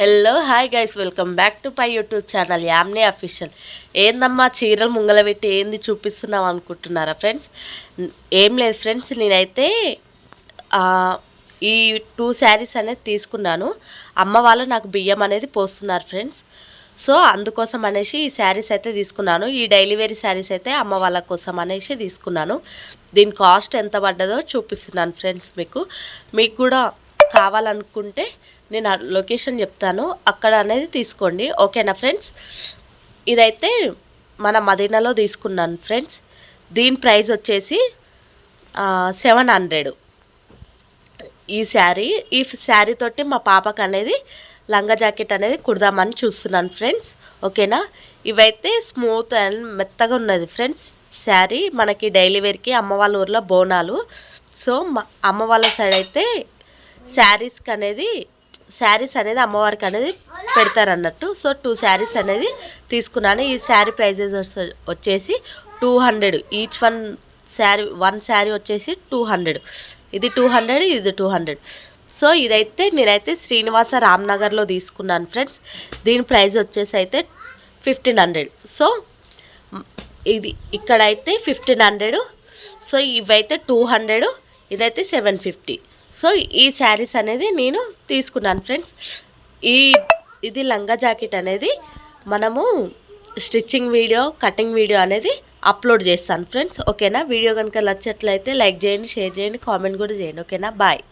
Hello hi guys welcome back to pi YouTube channel యామ్నే official ఏందమ్మా చీరలు ముంగల పెట్టి ఏంది చూపిస్తున్నావు అనుకుంటున్నారా ఫ్రెండ్స్ ఏం లేదు ఫ్రెండ్స్ నేనైతే ఈ టూ శారీస్ అనేది తీసుకున్నాను. అమ్మ వాళ్ళు నాకు బియ్యం అనేది పోస్తున్నారు ఫ్రెండ్స్ సో అందుకోసం అనేసి ఈ శారీస్ అయితే తీసుకున్నాను. ఈ డైలీ వేర్ శారీస్ అయితే అమ్మ వాళ్ళ కోసం అనేసి తీసుకున్నాను. దీని కాస్ట్ ఎంత పడ్డదో చూపిస్తున్నాను ఫ్రెండ్స్ మీకు. మీకు కూడా కావాలనుకుంటే నేను లొకేషన్ చెప్తాను. అక్కడ అనేది తీసుకోండి. ఓకేనా ఫ్రెండ్స్? ఇదైతే మన మదీనాలో తీసుకున్నాను ఫ్రెండ్స్. దీని ప్రైస్ వచ్చేసి సెవెన్ హండ్రెడ్. ఈ శారీ ఈ శారీ తోటి మా పాపకు అనేది లంగా జాకెట్ అనేది కుడదామని చూస్తున్నాను ఫ్రెండ్స్. ఓకేనా? ఇవైతే స్మూత్ అండ్ మెత్తగా ఉన్నది ఫ్రెండ్స్. శారీ మనకి డైలీ వేర్కి అమ్మ వాళ్ళ ఊర్లో బోనాలు. సో మా అమ్మ వాళ్ళ సైడ్ అయితే శారీస్కి అనేది శారీస్ అనేది అమ్మవారికి అనేది పెడతారు అన్నట్టు సో టూ శారీస్ అనేది తీసుకున్నాను. ఈ శారీ ప్రైజెస్ వచ్చేసి two hundred each one sari one sari వచ్చేసి టూ హండ్రెడ్ ఇది టూ హండ్రెడ్ ఇది టూ హండ్రెడ్ సో ఇదైతే నేనైతే శ్రీనివాస రామ్నగర్లో తీసుకున్నాను ఫ్రెండ్స్. దీని ప్రైస్ వచ్చేసి అయితే ఫిఫ్టీన్ హండ్రెడ్ సో ఇది ఇక్కడైతే ఫిఫ్టీన్ హండ్రెడ్ సో ఇవైతే టూ హండ్రెడ్ ఇదైతే సెవెన్ ఫిఫ్టీ సో ఈ శారీస్ అనేది నేను తీసుకున్నాను ఫ్రెండ్స్. ఈ ఇది లంగా జాకెట్ అనేది మనము స్టిచ్చింగ్ వీడియో కటింగ్ వీడియో అనేది అప్లోడ్ చేస్తాను ఫ్రెండ్స్. ఓకేనా? వీడియో కనుక నచ్చట్లయితే లైక్ చేయండి షేర్ చేయండి కామెంట్ కూడా చేయండి. ఓకేనా? బాయ్.